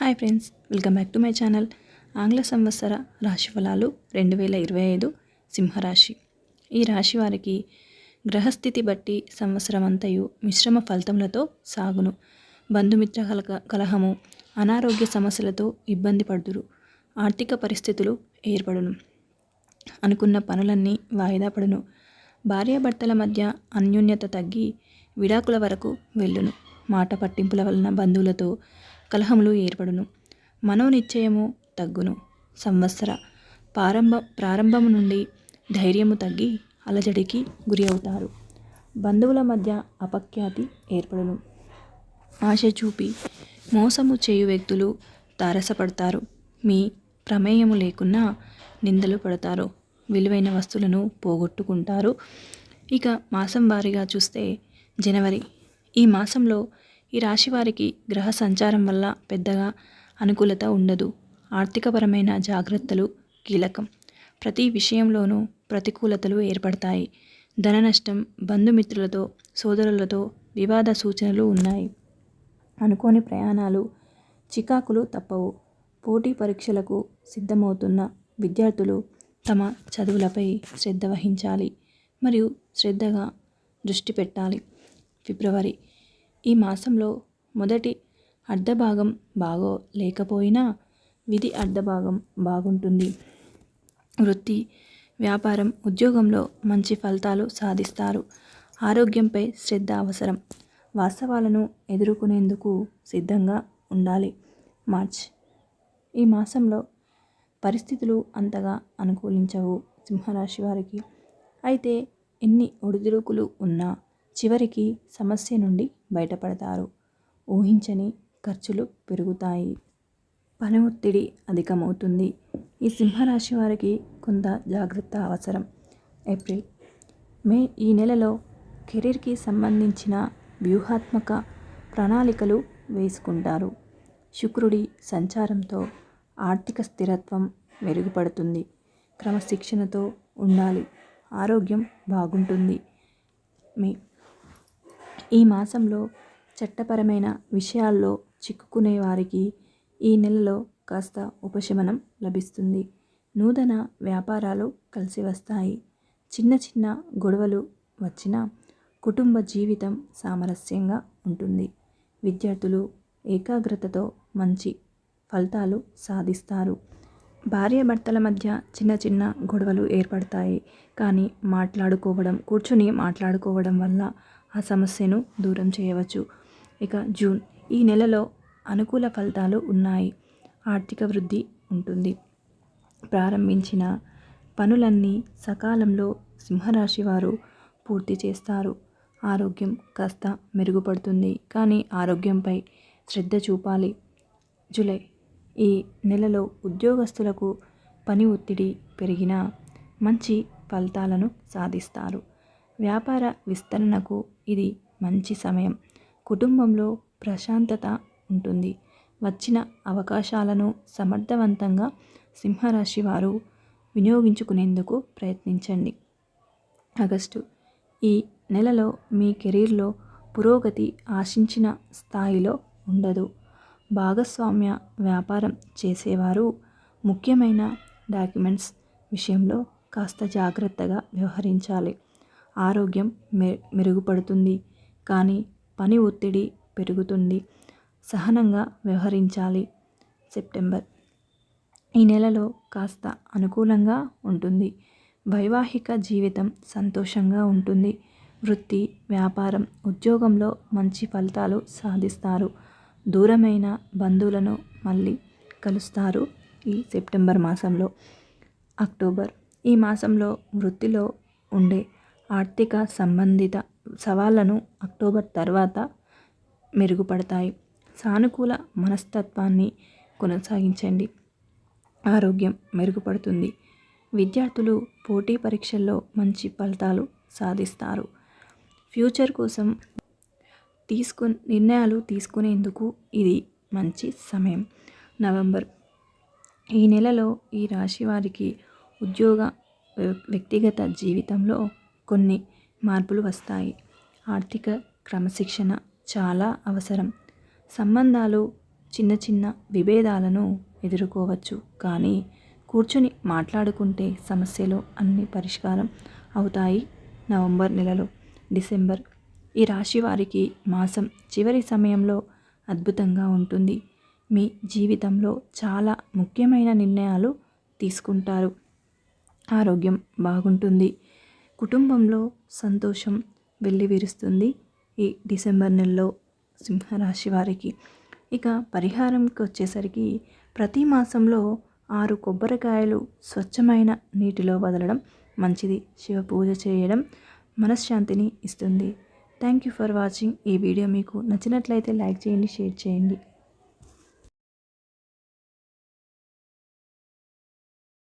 Hi friends welcome back to my channel. ఆంగ్ల సంవత్సర రాశి ఫలాలు రెండు వేల ఇరవై ఐదు సింహరాశి. ఈ రాశి వారికి గ్రహస్థితి బట్టి సంవత్సరం అంతయు మిశ్రమ ఫలితములతో సాగును. బంధుమిత్ర కలక కలహము అనారోగ్య సమస్యలతో ఇబ్బంది పడుదురు. ఆర్థిక పరిస్థితులు ఏర్పడును. అనుకున్న పనులన్నీ వాయిదా పడును. భార్యాభర్తల మధ్య అన్యోన్యత తగ్గి విడాకుల వరకు వెళ్ళును. మాట పట్టింపుల వలన బంధువులతో కలహములు ఏర్పడును. మనోనిశ్చయము తగ్గును. సంవత్సర ప్రారంభ ప్రారంభము నుండి ధైర్యము తగ్గి అలజడికి గురి అవుతారు బంధువుల మధ్య అపఖ్యాతి ఏర్పడును. ఆశ చూపి మోసము చేయు వ్యక్తులు తారసపడతారు. మీ ప్రమేయము లేకున్నా నిందలు పడతారు. విలువైన వస్తువులను పోగొట్టుకుంటారు. ఇక మాసం వారీగా చూస్తే జనవరి. ఈ మాసంలో ఈ రాశి వారికి గ్రహ సంచారం వల్ల పెద్దగా అనుకూలత ఉండదు. ఆర్థికపరమైన జాగ్రత్తలు కీలకం. ప్రతి విషయంలోనూ ప్రతికూలతలు ఏర్పడతాయి. ధన నష్టం బంధుమిత్రులతో సోదరులతో వివాద సూచనలు ఉన్నాయి. అనుకోని ప్రయాణాలు చికాకులు తప్పవు. పోటీ పరీక్షలకు సిద్ధమవుతున్న విద్యార్థులు తమ చదువులపై శ్రద్ధ వహించాలి మరియు శ్రద్ధగా దృష్టి పెట్టాలి. ఫిబ్రవరి ఈ మాసంలో మొదటి అర్ధభాగం బాగో లేకపోయినా విధి అర్ధభాగం బాగుంటుంది. వృత్తి వ్యాపారం ఉద్యోగంలో మంచి ఫలితాలు సాధిస్తారు. ఆరోగ్యంపై శ్రద్ధ అవసరం. వాస్తవాలను ఎదుర్కొనేందుకు సిద్ధంగా ఉండాలి. మార్చ్. ఈ మాసంలో పరిస్థితులు అంతగా అనుకూలించవు సింహరాశి వారికి. అయితే ఎన్ని ఒడిదుడుకులు ఉన్నా చివరికి సమస్య నుండి బయటపడతారు. ఊహించని ఖర్చులు పెరుగుతాయి. పని ఒత్తిడి అధికమవుతుంది. ఈ సింహరాశి వారికి కొంత జాగ్రత్త అవసరం. ఏప్రిల్. మే ఈ నెలలో కెరీర్కి సంబంధించిన వ్యూహాత్మక ప్రణాళికలు వేసుకుంటారు. శుక్రుడి సంచారంతో ఆర్థిక స్థిరత్వం మెరుగుపడుతుంది. క్రమశిక్షణతో ఉండాలి. ఆరోగ్యం బాగుంటుంది. మే ఈ మాసంలో చట్టపరమైన విషయాల్లో చిక్కుకునే వారికి ఈ నెలలో కాస్త ఉపశమనం లభిస్తుంది. నూతన వ్యాపారాలు కలిసి వస్తాయి. చిన్న చిన్న గొడవలు వచ్చినా కుటుంబ జీవితం సామరస్యంగా ఉంటుంది. విద్యార్థులు ఏకాగ్రతతో మంచి ఫలితాలు సాధిస్తారు. భార్యాభర్తల మధ్య చిన్న చిన్న గొడవలు ఏర్పడతాయి. కానీ మాట్లాడుకోవడం కూర్చుని మాట్లాడుకోవడం వల్ల ఆ సమస్యను దూరం చేయవచ్చు. ఇక జూన్ ఈ నెలలో అనుకూల ఫలితాలు ఉన్నాయి. ఆర్థిక వృద్ధి ఉంటుంది. ప్రారంభించిన పనులన్నీ సకాలంలో సింహరాశి వారు పూర్తి చేస్తారు. ఆరోగ్యం కాస్త మెరుగుపడుతుంది. కానీ ఆరోగ్యంపై శ్రద్ధ చూపాలి. జూలై ఈ నెలలో ఉద్యోగస్తులకు పని ఒత్తిడి పెరిగినా మంచి ఫలితాలను సాధిస్తారు. వ్యాపార విస్తరణకు ఇది మంచి సమయం. కుటుంబంలో ప్రశాంతత ఉంటుంది. వచ్చిన అవకాశాలను సమర్థవంతంగా సింహరాశి వారు వినియోగించుకునేందుకు ప్రయత్నించండి. ఆగస్టు. ఈ నెలలో మీ కెరీర్లో పురోగతి ఆశించిన స్థాయిలో ఉండదు. భాగస్వామ్య వ్యాపారం చేసేవారు ముఖ్యమైన డాక్యుమెంట్స్ విషయంలో కాస్త జాగ్రత్తగా వ్యవహరించాలి. ఆరోగ్యం మె మెరుగుపడుతుంది. కానీ పని ఒత్తిడి పెరుగుతుంది. సహనంగా వ్యవహరించాలి. సెప్టెంబర్. ఈ నెలలో కాస్త అనుకూలంగా ఉంటుంది. వైవాహిక జీవితం సంతోషంగా ఉంటుంది. వృత్తి వ్యాపారం ఉద్యోగంలో మంచి ఫలితాలు సాధిస్తారు. దూరమైన బంధువులను మళ్ళీ కలుస్తారు ఈ సెప్టెంబర్ మాసంలో. అక్టోబర్. ఈ మాసంలో వృత్తిలో ఉండే ఆర్థిక సంబంధిత సవాళ్ళను అక్టోబర్ తర్వాత మెరుగుపడతాయి. సానుకూల మనస్తత్వాన్ని కొనసాగించండి. ఆరోగ్యం మెరుగుపడుతుంది. విద్యార్థులు పోటీ పరీక్షల్లో మంచి ఫలితాలు సాధిస్తారు. ఫ్యూచర్ కోసం తీసుకు నిర్ణయాలు తీసుకునేందుకు ఇది మంచి సమయం. నవంబర్. ఈ నెలలో ఈ రాశి వారికి ఉద్యోగ వ్యక్తిగత జీవితంలో కొన్ని మార్పులు వస్తాయి. ఆర్థిక క్రమశిక్షణ చాలా అవసరం. సంబంధాలు చిన్న చిన్న విభేదాలను ఎదుర్కోవచ్చు. కానీ కూర్చొని మాట్లాడుకుంటే సమస్యలు అన్ని పరిష్కారం అవుతాయి. నవంబర్ నెలలో డిసెంబర్. ఈ రాశి వారికి మాసం చివరి సమయంలో అద్భుతంగా ఉంటుంది. మీ జీవితంలో చాలా ముఖ్యమైన నిర్ణయాలు తీసుకుంటారు. ఆరోగ్యం బాగుంటుంది. కుటుంబంలో సంతోషం వెల్లివిరుస్తుంది ఈ డిసెంబర్ నెలలో సింహరాశి వారికి. ఇక పరిహారంకి వచ్చేసరికి ప్రతి మాసంలో ఆరు కొబ్బరికాయలు స్వచ్ఛమైన నీటిలో వదలడం మంచిది శివ పూజ చేయడం మనశ్శాంతిని ఇస్తుంది. థ్యాంక్ యూ ఫర్ వాచింగ్ ఈ వీడియో. మీకు నచ్చినట్లయితే లైక్ చేయండి షేర్ చేయండి.